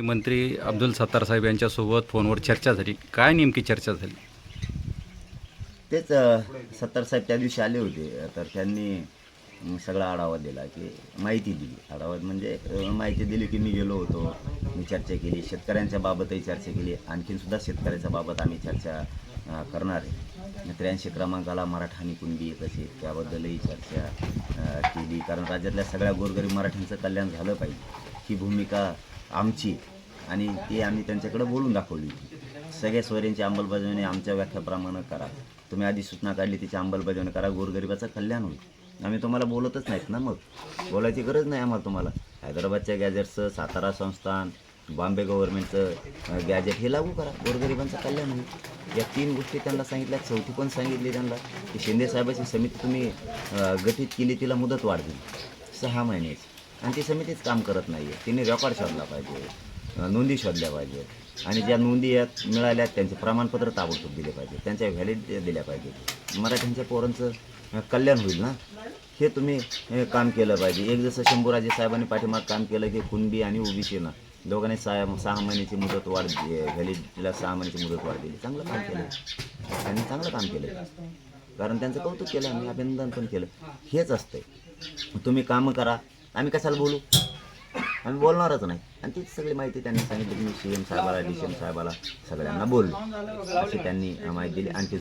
आपली मंत्री अब्दुल सत्तार साहेब यांच्यासोबत फोनवर चर्चा झाली. काय नेमकी चर्चा झाली? तेच सत्तार साहेब त्या दिवशी आले होते. तर त्यांनी सगळा आढावा दिला की माहिती दिली. आढावा म्हणजे माहिती दिली की मी गेलो होतो. मी चर्चा केली. शेतकऱ्यांच्या बाबतही चर्चा केली. आणखीन सुद्धा शेतकऱ्याच्या बाबत आम्ही चर्चा करणार आहे. त्र्याऐंशी क्रमांकाला मराठा आणि कुणबी कसे त्याबद्दलही चर्चा केली. कारण राज्यातल्या सगळ्या गोरगरीब मराठ्यांचं कल्याण झालं पाहिजे. ही भूमिका आमची आणि ती आम्ही त्यांच्याकडे बोलून दाखवली. सगळ्या सोयऱ्यांची अंमलबजावणी आमच्या व्याख्याप्रमाणे करा. तुम्ही आधी सूचना काढली तिची अंमलबजावणी करा. गोरगरिबाचं कल्याण होईल. आम्ही तुम्हाला बोलतच नाहीत ना मग? बोलायची गरज नाही आम्हाला तुम्हाला. हैदराबादच्या गॅजेटचं सातारा संस्थान बॉम्बे गव्हर्नमेंटचं गॅजेट हे लागू करा. गोरगरिबांचं कल्याण होईल. या तीन गोष्टी त्यांना सांगितल्या. चौथी पण सांगितली त्यांना. की शिंदे साहेबाची समिती तुम्ही गठीत केली तिला मुदत वाढ दिली सहा महिन्याची. आणि ती समितीच काम करत नाही आहे तिने रेकॉर्ड शोधला पाहिजे. नोंदी शोधल्या पाहिजेत. आणि ज्या नोंदी यात मिळाल्या त्यांचे प्रमाणपत्र ताबडतोब दिले पाहिजे त्यांच्या व्हॅलिड दिल्या पाहिजेत. मराठ्यांच्या पोरांचं कल्याण होईल ना? हे तुम्ही काम केलं पाहिजे. एक जसं शंभूराजे साहेबांनी पाठीमाग काम केलं की कुणबी आणि ओबीसीनं दोघांनी सहा सहा महिन्याची मुदत वाढ व्हॅलिडीला सहा महिन्याची मुदत वाढ दिली चांगलं काम केलं त्यांनी चांगलं काम केलं कारण त्यांचं कौतुक केलं आम्ही अभिनंदन पण केलं. हेच असतंय. तुम्ही कामं करा. आम्ही कशाला बोलू? आम्ही बोलणारच नाही. आणि तीच सगळी माहिती त्यांनी सांगितली की मी सी एम साहेबाला डी सी एम साहेबाला सगळ्यांना बोललो. अशी त्यांनी माहिती दिली. आणि ते